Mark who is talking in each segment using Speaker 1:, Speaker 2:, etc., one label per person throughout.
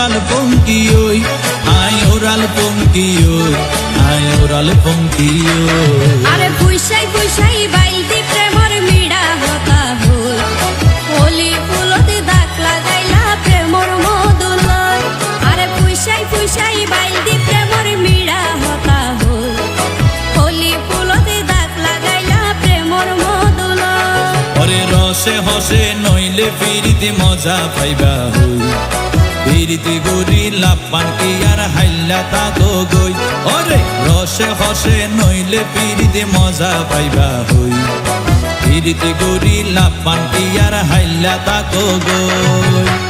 Speaker 1: Oral পঙ্কি ওই I oral পঙ্কি ওই I oral পঙ্কি ওই।
Speaker 2: আরে পুইসাই পুইসাই বাইলতি প্রেমর মিড়া হতা হল হোলি ফুলতে দাগ লাগাইলা প্রেমর মদুলয় আরে পুইসাই পুইসাই বাইলতি প্রেমর মিড়া হতা হল হোলি ফুলতে দাগ লাগাইলা প্রেমর মদুলয়
Speaker 1: ওরে রসে হসে নইলে ফিরিতে মজা পাইবা হই। ফিরিতে গুরি লাপান কি আর হাইলা তা তো গই? ওরে রসে হসে নইলে পিরিতি মজা পাইবা হই। পিরিতি গুরি লাপান কি আর হাইলা তা তো গই?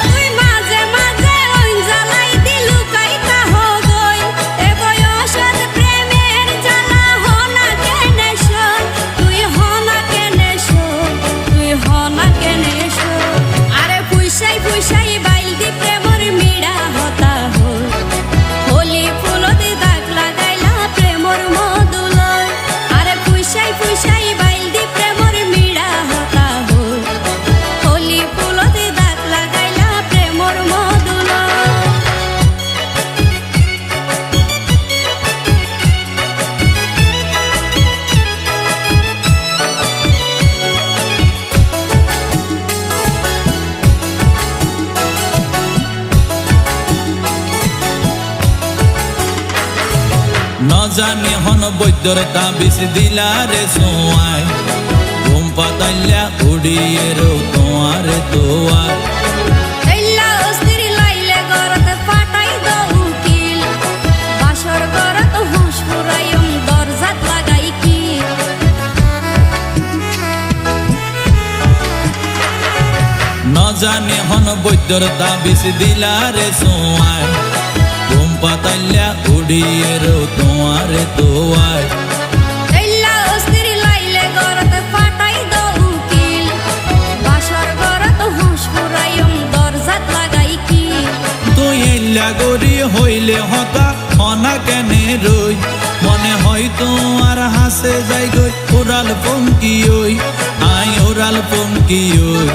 Speaker 1: জানি হন বৈদ্যর তাবিজ দিলা রে সোয়াই ঘুম পাতাইলা উড়িয়ে রো তোমারে তোয়ার জানি হন বৈদ্যর তাবিজ দিলা রে সোয়াই ঘুম পাতাইলা উড়িয়ে রো তোমারে তোয়ার
Speaker 2: এল্লা অস্থির লাইলে গরত ফাটাই দো উকিল। বাসর গরত হুঁশ ফুরাইম দরজাত লাগাই কি
Speaker 1: তুই এল্লা গরি হইলে হতা হনা কেনে রই? মনে হয় তোমার হাসে যাই গই ওরাল পঙ্কি ওই। আই ওরাল পঙ্কি ওই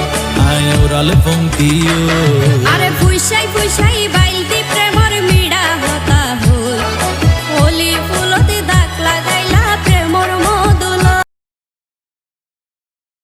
Speaker 1: আই ওরাল পঙ্কি ওই।
Speaker 2: আরে ফুইসাই বাইল